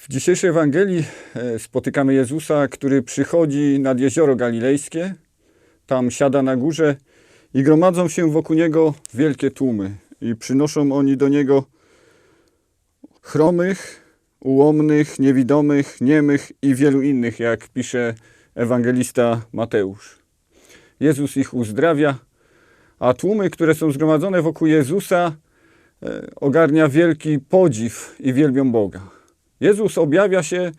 W dzisiejszej Ewangelii e, spotykamy Jezusa, który przychodzi nad jezioro galilejskie. Tam siada na górze i gromadzą się wokół niego wielkie tłumy. I przynoszą oni do niego chromych, ułomnych, niewidomych, niemych i wielu innych, jak pisze ewangelista Mateusz. Jezus ich uzdrawia, a tłumy, które są zgromadzone wokół Jezusa, e, ogarnia wielki podziw i wielbią Boga. Jezus objawia się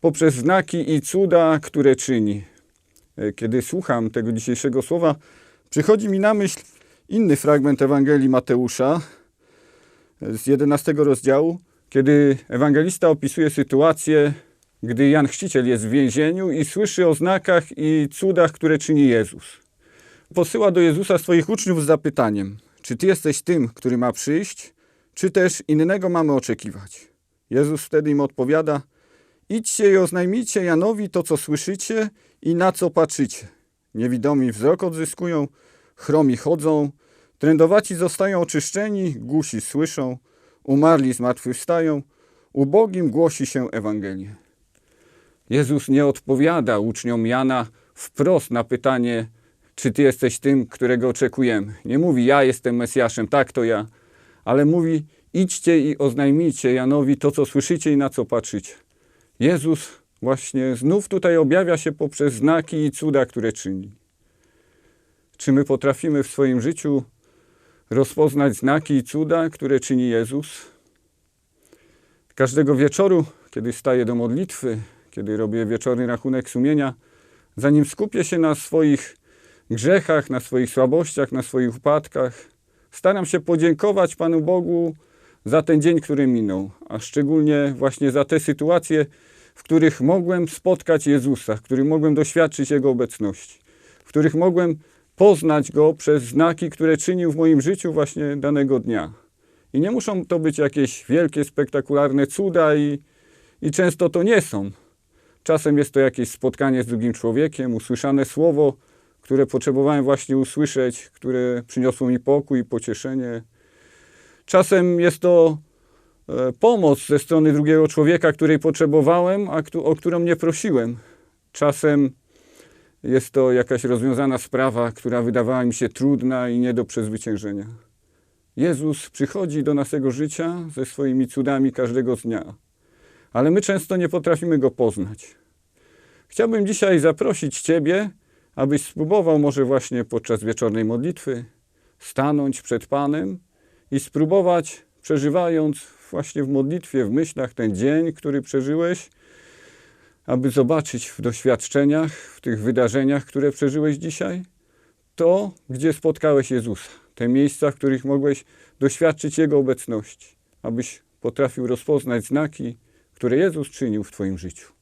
poprzez znaki i cuda, które czyni. E, Kiedy słucham tego dzisiejszego słowa, przychodzi mi na myśl inny fragment Ewangelii Mateusza e, z 11 rozdziału, kiedy ewangelista opisuje sytuację, gdy Jan Chrzciciel jest w więzieniu i słyszy o znakach i cudach, które czyni Jezus. Posyła do Jezusa swoich uczniów z zapytaniem: Czy ty jesteś tym, który ma przyjść, czy też innego mamy oczekiwać? Jezus wtedy im odpowiada: Idźcie i oznajmijcie Janowi to, co słyszycie i na co patrzycie. Niewidomi wzrok odzyskują, chromi chodzą, trędowaci zostają oczyszczeni, głusi słyszą, umarli zmartwychwstają, ubogim głosi się Ewangelię. Jezus nie odpowiada uczniom Jana wprost na pytanie, czy ty jesteś tym, którego oczekujemy. Nie mówi, ja jestem Mesjaszem, tak to ja, ale mówi, idźcie i oznajmijcie Janowi to, co słyszycie i na co patrzycie. Jezus właśnie znów tutaj objawia się poprzez znaki i cuda, które czyni. Czy my potrafimy w swoim życiu rozpoznać znaki i cuda, które czyni Jezus? Każdego wieczoru, kiedy staję do modlitwy, kiedy robię wieczorny rachunek sumienia, zanim skupię się na swoich grzechach, na swoich słabościach, na swoich upadkach, staram się podziękować Panu Bogu za ten dzień, który minął, a szczególnie właśnie za te sytuacje, w których mogłem spotkać Jezusa, w których mogłem doświadczyć Jego obecności, w których mogłem poznać Go przez znaki, które czynił w moim życiu właśnie danego dnia. I nie muszą to być jakieś wielkie, spektakularne cuda i, i często to nie są. Czasem jest to jakieś spotkanie z drugim człowiekiem, usłyszane słowo, które potrzebowałem właśnie usłyszeć, które przyniosło mi pokój i pocieszenie. Czasem jest to e, pomoc ze strony drugiego człowieka, której potrzebowałem, a o którą nie prosiłem. Czasem jest to jakaś rozwiązana sprawa, która wydawała mi się trudna i nie do przezwyciężenia. Jezus przychodzi do naszego życia ze swoimi cudami każdego dnia, ale my często nie potrafimy go poznać. Chciałbym dzisiaj zaprosić Ciebie, abyś spróbował może właśnie podczas wieczornej modlitwy stanąć przed Panem i spróbować, przeżywając właśnie w modlitwie, w myślach ten dzień, który przeżyłeś, aby zobaczyć w doświadczeniach, w tych wydarzeniach, które przeżyłeś dzisiaj, to, gdzie spotkałeś Jezusa, te miejsca, w których mogłeś doświadczyć Jego obecności, abyś potrafił rozpoznać znaki, które Jezus czynił w Twoim życiu.